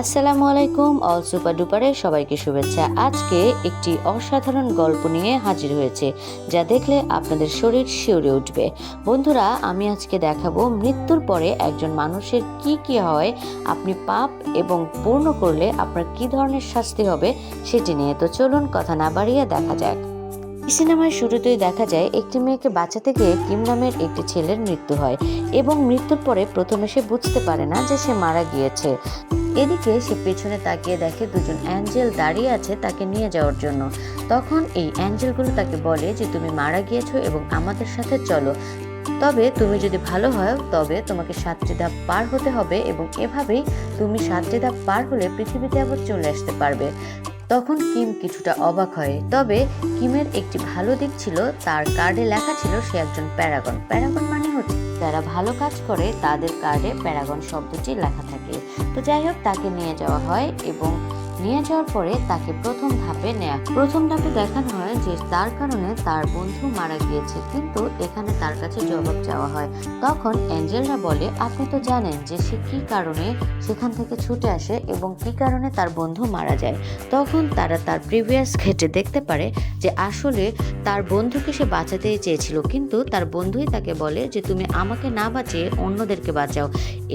আসসালামু আলাইকুম, all super ডুপারে সবাইকে শুভেচ্ছা। আজকে একটি অসাধারণ গল্প নিয়ে হাজির হয়েছে, যা দেখলে আপনাদের শরীর শিউরে উঠবে। বন্ধুরা, আমি আজকে দেখাবো মৃত্যুর পরে একজন মানুষের কি কি হয়, আপনি পাপ এবং পূর্ণ করলে আপনার কি ধরনের শাস্তি হবে সেটি নিয়ে। তো চলুন কথা না বাড়িয়ে দেখা যাক। সিনেমার শুরুতেই দেখা যায়, একটি মেয়েকে বাঁচাতে গিয়ে কিম নামের একটি ছেলের মৃত্যু হয় এবং মৃত্যুর পরে প্রথমে সে বুঝতে পারে না যে সে মারা গিয়েছে। এদিকে সে পেছনে তাকিয়ে দেখে দুজন অ্যাঞ্জেল দাঁড়িয়ে আছে তাকে নিয়ে যাওয়ার জন্য। তখন এই অ্যাঞ্জেলগুলো তাকে বলে যে, তুমি মারা গিয়েছো এবং আমাদের সাথে চলো। তবে তুমি যদি ভালো হয়, তবে তোমাকে সাতটি ধাপ পার হতে হবে এবং এভাবেই তুমি সাতটি ধাপ পার হলে পৃথিবীতে আবার চলে আসতে পারবে। তখন কিম কিছুটা অবাক হয়। তবে কিমের একটি ভালো দিক ছিল, তার কার্ডে লেখা ছিল সে একজন প্যারাগন। প্যারাগন মানে হচ্ছে যারা ভালো কাজ করে, তাদের কার্ডে প্যারাগন শব্দটি লেখা থাকে। তো যাই হোক, তাকে নিয়ে যাওয়া হয় এবং নিয়ে যাওয়ার পরে তাকে প্রথম ধাপে নেওয়া প্রথম ধাপে দেখানো হয় যে তার কারণে তার বন্ধু মারা গিয়েছে, কিন্তু এখানে তার কাছে জবাব চাওয়া হয়। তখন অ্যাঞ্জেলরা বলে, আপনি তো জানেন যে সে কি কারণে সেখান থেকে ছুটে আসে এবং কি কারণে তার বন্ধু মারা যায়। তখন তারা তার প্রিভিয়াস ঘেটে দেখতে পারে যে আসলে তার বন্ধুকে সে বাঁচাতেই চেয়েছিল, কিন্তু তার বন্ধুই তাকে বলে যে, তুমি আমাকে না বাঁচিয়ে অন্যদেরকে বাঁচাও।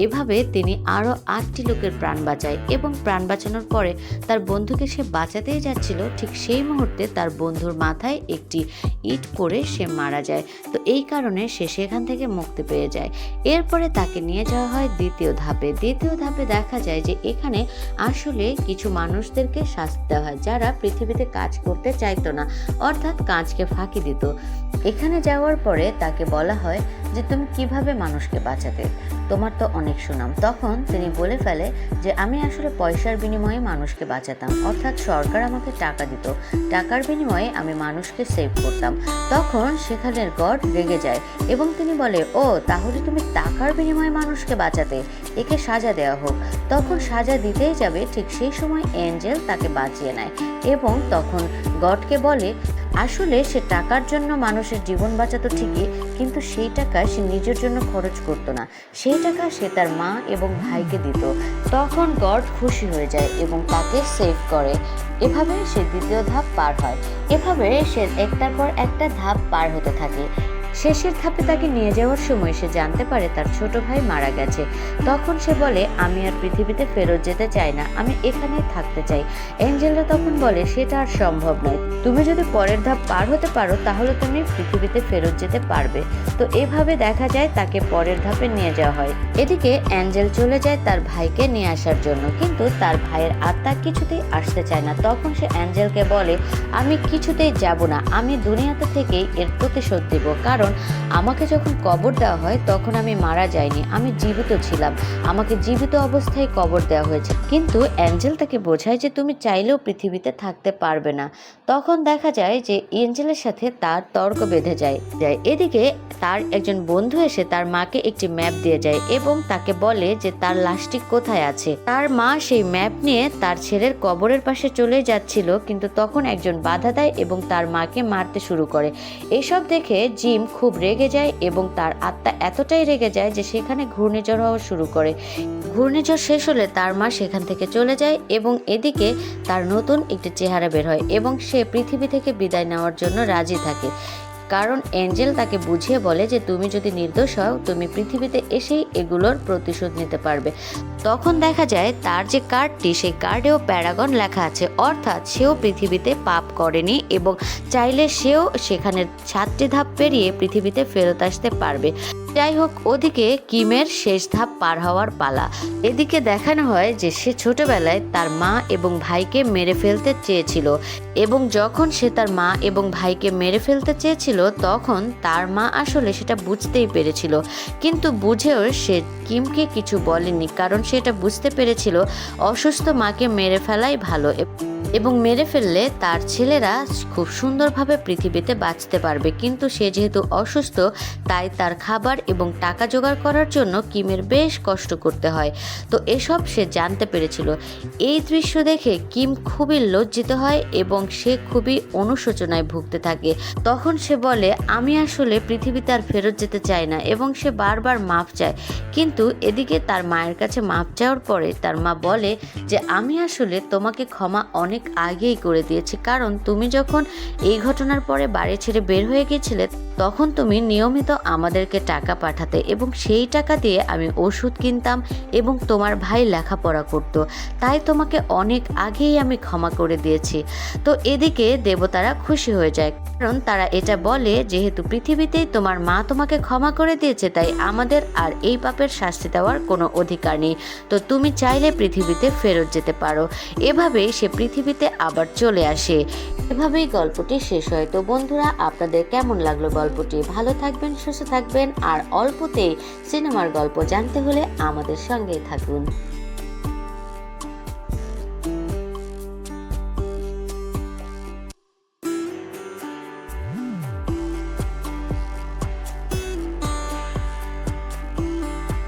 এভাবে তিনি আরও আটটি লোকের প্রাণ বাঁচায় এবং প্রাণ বাঁচানোর পরে তার বন্ধুকে সে বাঁচাতেই যাচ্ছিল, ঠিক সেই মুহূর্তে তার বন্ধুর মাথায় একটি ইট পড়ে সে মারা যায়। তো এই কারণে সে সেখান থেকে মুক্তি পেয়ে যায়। এরপরে তাকে নিয়ে যাওয়া হয় দ্বিতীয় ধাপে। দ্বিতীয় ধাপে দেখা যায় যে এখানে আসলে কিছু মানুষদেরকে শাস্তি দেওয়া হয়, যারা পৃথিবীতে কাজ করতে চাইতো না, অর্থাৎ কাজকে ফাঁকি দিত। এখানে যাওয়ার পরে তাকে বলা হয় যে, তুমি কীভাবে মানুষকে বাঁচাতে? তোমার তো অনেক সুনাম। তখন তিনি বলে ফেলে যে, আমি আসলে পয়সার বিনিময়ে মানুষকে বাঁচাতাম। অর্থাৎ সরকার আমাকে টাকা দিত। টাকার বিনিময়ে আমি মানুষকে সেভ করতাম। তখন সেখানের গড রেগে যায় এবং তিনি বলে, ও, তাহলে তুমি টাকার বিনিময়ে মানুষকে বাঁচাতে, একে সাজা দেওয়া হোক। তখন সাজা দিতেই যাবে, ঠিক সেই সময় এঞ্জেল তাকে বাঁচিয়ে নেয় এবং তখন গডকে বলে, আসলে সে টাকার জন্য মানুষের জীবন বাঁচাতো ঠিকই কিন্তু সেই টাকা সে নিজের জন্য খরচ করতো না। সেই টাকা সে তার মা এবং ভাইকে দিত। তখন গড খুশি হয়ে যায় এবং তাকে সেভ করে। এভাবে সে দ্বিতীয় ধাপ পার হয়। এভাবে সে একটার পর একটা ধাপ পার হতে থাকে। শেষের ধাপে তাকে নিয়ে যাওয়ার সময় সে জানতে পারে তার ছোট ভাই মারা গেছে। তখন সে বলে, আমি আর পৃথিবীতে ফেরত যেতে চাই না, আমি এখানেই থাকতে চাই। অ্যাঞ্জেলরা তখন বলে, সেটা আর সম্ভব নয়। তুমি যদি পরের ধাপ পার হতে পারো, তাহলে তুমি পৃথিবীতে ফেরত যেতে পারবে। তো এভাবে দেখা যায় তাকে পরের ধাপে নিয়ে যাওয়া হয়। এদিকে অ্যাঞ্জেল চলে যায় তার ভাইকে নিয়ে আসার জন্য। কিন্তু তার ভাইয়ের আত্মা কিছুতেই আসতে চায় না। তখন সে অ্যাঞ্জেলকে বলে, আমি কিছুতেই যাব না। আমি দুনিয়াতে থেকেই এর প্রতিশোধ দেব। কারণ আমাকে যখন কবর দেওয়া হয়, তখন আমি মারা যাইনি। আমি জীবিত ছিলাম। আমাকে জীবিত অবস্থায় কবর দেওয়া হয়েছে। কিন্তু অ্যাঞ্জেল তাকে বোঝায় যে তুমি চাইলেও পৃথিবীতে থাকতে পারবে না। তখন দেখা যায় যে এঞ্জেলের সাথে তার তর্ক বেঁধে যায়। এদিকে তার একজন বন্ধু এসে তার মাকে একটি ম্যাপ দিয়ে যায় এবং তাকে বলে যে তার লাশটি কোথায় আছে। তার মা সেই ম্যাপ নিয়ে তার ছেলের কবরের পাশে চলে যাচ্ছিল, কিন্তু তখন একজন বাধা দেয় এবং তার মাকে মারতে শুরু করে। এসব দেখে জিম খুব রেগে যায় এবং তার আত্মা এতটাই রেগে যায় যে সেখানে ঘূর্ণিঝড় হওয়া শুরু করে। ঘূর্ণিঝড় শেষ হলে তার মা সেখান থেকে চলে যায় এবং এদিকে তার নতুন একটি চেহারা বের হয় এবং সে পৃথিবী থেকে বিদায় নেওয়ার জন্য রাজি থাকে। কারণ এঞ্জেল তাকে বুঝিয়ে বলে যে তুমি যদি নির্দোষ হও, তুমি পৃথিবীতে এসেই এগুলোর প্রতিশোধ নিতে পারবে। তখন দেখা যায় তার যে কার্ডটি, সেই কার্ডেও প্যারাগন লেখা আছে। অর্থাৎ সেও পৃথিবীতে পাপ করেনি এবং চাইলে সেও সেখানে সাতটি ধাপ পেরিয়ে পৃথিবীতে ফেরত আসতে পারবে। যাই হোক, ওদিকে কিমের শেষ ধাপ পার হওয়ার পালা। এদিকে দেখানো হয় যে সে ছোটবেলায় তার মা এবং ভাইকে মেরে ফেলতে চেয়েছিল এবং যখন সে তার মা এবং ভাইকে মেরে ফেলতে চেয়েছিল তখন তার মা আসলে সেটা বুঝতেই পেরেছিল। কিন্তু বুঝেও সে কিমকে কিছু বলেনি, কারণ সেটা বুঝতে পেরেছিল অসুস্থ মাকে মেরে ফেলাই ভালো। এবং মেরে ফেললে তার ছেলেরা খুব সুন্দরভাবে পৃথিবীতে বাঁচতে পারবে। কিন্তু সে যেহেতু অসুস্থ, তাই তার খাবার এবং টাকা জোগাড় করার জন্য কিমের বেশ কষ্ট করতে হয়। তো এসব সে জানতে পেরেছিল। এই দৃশ্য দেখে কিম খুবই লজ্জিত হয় এবং সে খুবই অনুশোচনায় ভুগতে থাকে। তখন সে বলে, আমি আসলে পৃথিবীতে আর ফেরত যেতে চাই না। এবং সে বারবার মাপ চায়। কিন্তু এদিকে তার মায়ের কাছে মাপ চাওয়ার পরে তার মা বলে যে, আমি আসলে তোমাকে ক্ষমা অনেক আগেই করে দিয়েছি। কারণ তুমি যখন এই ঘটনার পরে বাড়ি ছেড়ে বের হয়ে গেছিলে তখন তুমি নিয়মিত আমাদেরকে টাকা পাঠাতে এবং সেই টাকা দিয়ে আমি ওষুধ কিনতাম এবং তোমার ভাই লেখাপড়া করত। তাই তোমাকে অনেক আগেই আমি ক্ষমা করে দিয়েছি। তো এদিকে দেবতারা খুশি হয়ে যায়, কারণ তারা এটা বলে যেহেতু পৃথিবীতেই তোমার মা তোমাকে ক্ষমা করে দিয়েছে, তাই আমাদের আর এই পাপের শাস্তি দেওয়ার কোনো অধিকার নেই। তো তুমি চাইলে পৃথিবীতে ফেরত যেতে পারো। এভাবেই সে পৃথিবীতে আবার চলে আসে। এভাবেই গল্পটি শেষ হয়। তো বন্ধুরা, আপনাদের কেমন লাগল গল্পটি ভালো থাকবেন সুস্থ থাকবেন আর অল্পতে সিনেমার গল্প জানতে হলে আমাদের সঙ্গেই থাকুন।